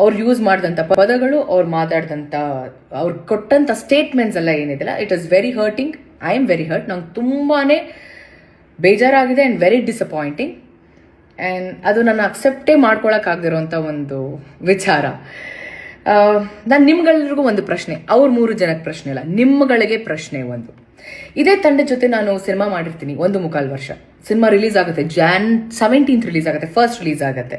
ಅವ್ರು ಯೂಸ್ ಮಾಡಿದಂಥ ಪದಗಳು, ಅವ್ರು ಮಾತಾಡಿದಂಥ ಅವ್ರು ಕೊಟ್ಟಂಥ ಸ್ಟೇಟ್ಮೆಂಟ್ಸ್ ಎಲ್ಲ ಏನಿದೆಲ್ಲ it is very hurting I am very hurt ನಂಗೆ ತುಂಬಾ ಬೇಜಾರಾಗಿದೆ ಆ್ಯಂಡ್ ವೆರಿ ಡಿಸಪಾಯಿಂಟಿಂಗ್ ಆ್ಯಂಡ್ ಅದು ನಾನು ಅಕ್ಸೆಪ್ಟೇ ಮಾಡ್ಕೊಳಕ್ಕಾಗದಿರೋಂಥ ಒಂದು ವಿಚಾರ. ನಾನು ನಿಮ್ಗೆಲ್ರಿಗೂ ಒಂದು ಪ್ರಶ್ನೆ, ಅವ್ರ ಮೂರು ಜನಕ್ಕೆ ಪ್ರಶ್ನೆ ಇಲ್ಲ ನಿಮ್ಗಳಿಗೆ ಪ್ರಶ್ನೆ ಒಂದು. ಇದೇ ತಂಡ ಜೊತೆ ನಾನು ಸಿನಿಮಾ ಮಾಡಿರ್ತೀನಿ, ಒಂದು ಮುಕ್ಕಾಲು ವರ್ಷ. ಸಿನಿಮಾ ರಿಲೀಸ್ ಆಗುತ್ತೆ ಜ್ಯಾನ್ ಸೆವೆಂಟೀನ್ತ್ ರಿಲೀಸ್ ಆಗುತ್ತೆ ಫಸ್ಟ್ ರಿಲೀಸ್ ಆಗುತ್ತೆ.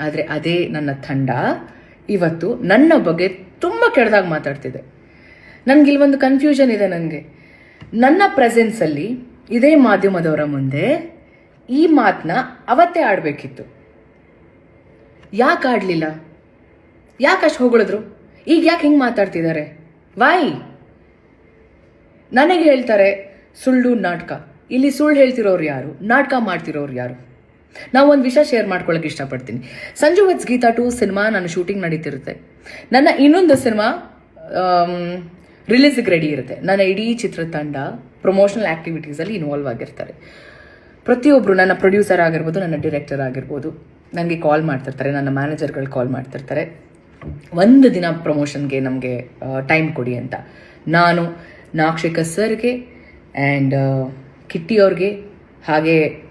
ಆದರೆ ಅದೇ ನನ್ನ ತಂಡ. ಇವತ್ತು ನನ್ನ ಬಗ್ಗೆ ತುಂಬ ಕೆಡ್ದಾಗ ಮಾತಾಡ್ತಿದೆ. ನನಗೆ ಇಲ್ಲಿ ಒಂದು ಕನ್ಫ್ಯೂಷನ್ ಇದೆ ನನಗೆ. ನನ್ನ ಪ್ರೆಸೆನ್ಸಲ್ಲಿ ಇದೇ ಮಾಧ್ಯಮದವರ ಮುಂದೆ ಈ ಮಾತನ್ನ ಅವತ್ತೇ ಆಡಬೇಕಿತ್ತು. ಯಾಕೆ ಆಡಲಿಲ್ಲ? ಯಾಕೆ ಅಷ್ಟು ಹೊಗಳಿದ್ರು? ಈಗ ಯಾಕೆ ಹಿಂಗೆ ಮಾತಾಡ್ತಿದ್ದಾರೆ ವಾಯ್ ನನಗೆ ಹೇಳ್ತಾರೆ ಸುಳ್ಳು ನಾಟಕ. ಇಲ್ಲಿ ಸುಳ್ಳು ಹೇಳ್ತಿರೋರು ಯಾರು? ನಾಟಕ ಮಾಡ್ತಿರೋರು ಯಾರು? ನಾವು ಒಂದು ವಿಷಯ ಶೇರ್ ಮಾಡ್ಕೊಳ್ಳೋಕೆ ಇಷ್ಟಪಡ್ತೀನಿ. Sanju weds Geetha two cinema ನನ್ನ ಶೂಟಿಂಗ್ ನಡೀತಿರುತ್ತೆ. ನನ್ನ ಇನ್ನೊಂದು ಸಿನಿಮಾ ರಿಲೀಸಿಗೆ ರೆಡಿ ಇರುತ್ತೆ. ನನ್ನ ಇಡೀ ಚಿತ್ರತಂಡ ಪ್ರಮೋಷನಲ್ ಆ್ಯಕ್ಟಿವಿಟೀಸಲ್ಲಿ ಇನ್ವಾಲ್ವ್ ಆಗಿರ್ತಾರೆ. ಪ್ರತಿಯೊಬ್ಬರು ನನ್ನ ಪ್ರೊಡ್ಯೂಸರ್ ಆಗಿರ್ಬೋದು, ನನ್ನ ಡಿರೆಕ್ಟರ್ ಆಗಿರ್ಬೋದು ನನಗೆ ಕಾಲ್ ಮಾಡ್ತಿರ್ತಾರೆ, ನನ್ನ ಮ್ಯಾನೇಜರ್ಗಳು ಕಾಲ್ ಮಾಡ್ತಿರ್ತಾರೆ. ಒಂದು ದಿನ ಪ್ರಮೋಷನ್ಗೆ ನಮಗೆ ಟೈಮ್ ಕೊಡಿ ಅಂತ. ನಾನು, ನಾಕ್ಷಿಕ ಸರ್ಗೆ ಆ್ಯಂಡ್ ಕಿಟ್ಟಿ ಅವ್ರಿಗೆ ಹಾಗೆ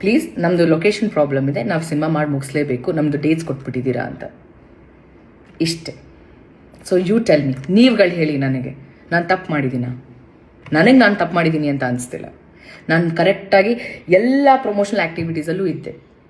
ಪ್ಲೀಸ್ ನಮ್ಮದು ಲೊಕೇಶನ್ ಪ್ರಾಬ್ಲಮ್ ಇದೆ. ನಾವು ಸಿನಿಮಾ ಮಾಡಿ ಮುಗಿಸ್ಲೇಬೇಕು. ನಮ್ಮದು ಡೇಟ್ಸ್ ಕೊಟ್ಬಿಟ್ಟಿದ್ದೀರಾ ಅಂತ. ಇಷ್ಟೇ. ಸೊ ಯು ಟೆಲ್ ಮಿ ನೀವುಗಳು ಹೇಳಿ ನನಗೆ. ನಾನು ತಪ್ಪು ಮಾಡಿದ್ದೀನ? ನನಗೆ ನಾನು ತಪ್ಪು ಮಾಡಿದ್ದೀನಿ ಅಂತ ಅನಿಸ್ತಿಲ್ಲ. ನಾನು ಕರೆಕ್ಟಾಗಿ ಎಲ್ಲ ಪ್ರಮೋಷನಲ್ ಆ್ಯಕ್ಟಿವಿಟೀಸಲ್ಲೂ ಇದ್ದೆ.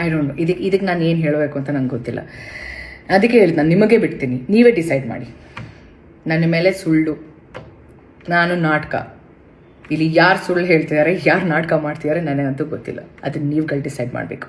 ಐ ಡೋಂಟ್ ನೋ ಇದಕ್ಕೆ ಇದಕ್ಕೆ ನಾನು ಏನು ಹೇಳಬೇಕು ಅಂತ ನಂಗೆ ಗೊತ್ತಿಲ್ಲ. ಅದಕ್ಕೆ ಹೇಳ್ತೀನಿ ನಾನು ನಿಮಗೆ ಬಿಡ್ತೀನಿ. ನೀವೇ ಡಿಸೈಡ್ ಮಾಡಿ. ನನ್ನ ಮೇಲೆ ಸುಳ್ಳು. ನಾನು ನಾಟಕ. ಇಲ್ಲಿ ಯಾರು ಸುಳ್ಳು ಹೇಳ್ತಿದ್ದಾರೆ ಯಾರು ನಾಟಕ ಮಾಡ್ತಿದ್ದಾರೆ ನನಗಂತೂ ಗೊತ್ತಿಲ್ಲ. ಅದನ್ನು ನೀವುಗಳು ಡಿಸೈಡ್ ಮಾಡಬೇಕು.